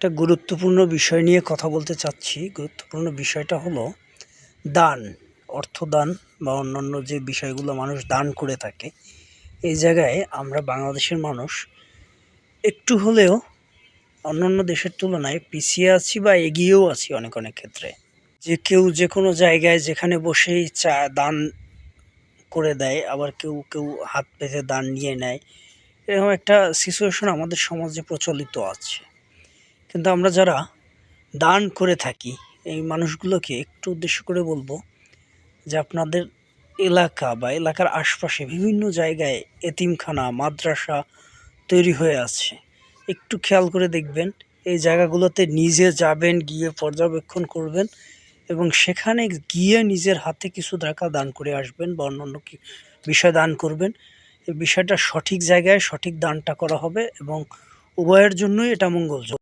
একটা গুরুত্বপূর্ণ বিষয় নিয়ে কথা বলতে চাচ্ছি। গুরুত্বপূর্ণ বিষয়টা হলো দান, অর্থদান বা অন্যান্য যে বিষয়গুলো মানুষ দান করে থাকে, এই জায়গায় আমরা বাংলাদেশের মানুষ একটু হলেও অন্যান্য দেশের তুলনায় পিছিয়ে আছি বা এগিয়েও আছি অনেক অনেক ক্ষেত্রে। যে কেউ যে কোনো জায়গায় যেখানে বসেই চা, দান করে দেয়, আবার কেউ কেউ হাত পেতে দান নিয়ে নেয়, এরকম একটা সিচুয়েশন আমাদের সমাজে প্রচলিত আছে। কিন্তু আমরা যারা দান করে থাকি, এই মানুষগুলোকে একটু উদ্দেশ্য করে বলব যে আপনাদের এলাকা বা এলাকার আশপাশে বিভিন্ন জায়গায় এতিমখানা, মাদ্রাসা তৈরি হয়ে আছে। একটু খেয়াল করে দেখবেন, এই জায়গাগুলোতে নিজে যাবেন, গিয়ে পর্যবেক্ষণ করবেন এবং সেখানে গিয়ে নিজের হাতে কিছু টাকা দান করে আসবেন বা অন্য কি বিষয় দান করবেন। এই বিষয়টা সঠিক জায়গায় সঠিক দানটা করা হবে এবং উভয়ের জন্যই এটা মঙ্গলজনক।